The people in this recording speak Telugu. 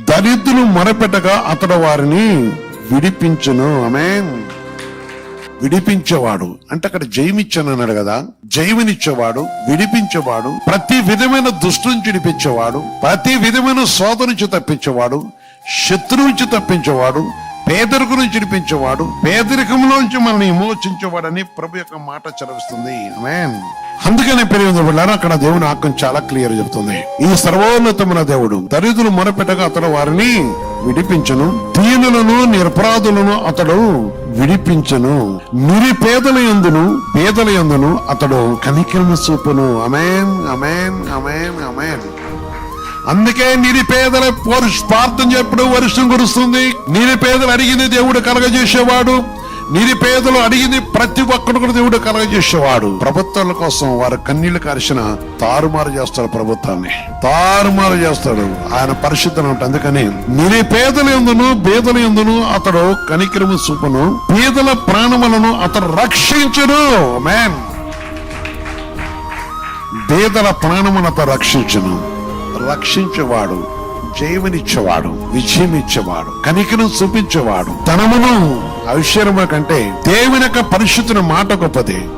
దరిద్రులు మొరపెట్టగా అతడు వారిని విడిపించును. ఆమె విడిపించేవాడు. అంటే అక్కడ జయమిచ్చాను అన్నాడు కదా. జయమినిచ్చేవాడు విడిపించేవాడు ప్రతి విధమైన దుష్టి నుంచి విడిపించేవాడు ప్రతి విధమైన శోధ నుంచి తప్పించేవాడు శత్రువు నుంచి తప్పించేవాడు పేదరికు నుంచి విడిపించేవాడు పేదరికంలోంచి మనల్ని విమోచించేవాడని ప్రభు యొక్క మాట చదివిస్తుంది అందుకనే పెరిగిన వెళ్ళారు అక్కడ దేవుని ఆకం చాలా క్లియర్ చెప్తుంది ఈ సర్వోన్నతమైన దేవుడు దరిద్రులు మొరపెట్టగా అతడు వారిని విడిపించను దీనులను నిరపరాధులను అతడు విడిపించను నిరుపేదల ఎందును పేదల ఎందును అతడు కనికరమ చూపును. అమేన్ అమేన్ అమేన్ అమేన్ అందుకే నిరుపేదల వరుష ప్రార్థన చెప్పుడు వర్షం కురుస్తుంది. నిరుపేదలు అడిగింది దేవుడు కలగజేసేవాడు. నిరుపేదలు అడిగింది ప్రతి ఒక్కరు కూడా దేవుడు కలగజేసేవాడు ప్రభుత్వాల కోసం వారు కన్నీళ్ళు కార్చిన తారుమారు చేస్తాడు ప్రభుత్వాన్ని. తారుమారు చేస్తాడు. ఆయన పరిశుద్ధం ఉంటుంది అందుకని నిరుపేదల ఎందును బేదల ఎందును అతడు కనికరము చూపును పేదల ప్రాణములను అతడు రక్షించును. మ్యాన్ పేదల ప్రాణమును అతడు రక్షించును. రక్షించేవాడు. జయమునిచ్చేవాడు విజయం ఇచ్చేవాడు కనికను చూపించేవాడు. ధనమును ఐశ్వర్యము కంటే దేవుని యొక్క పరిశుద్ధుని మాట గొప్పది.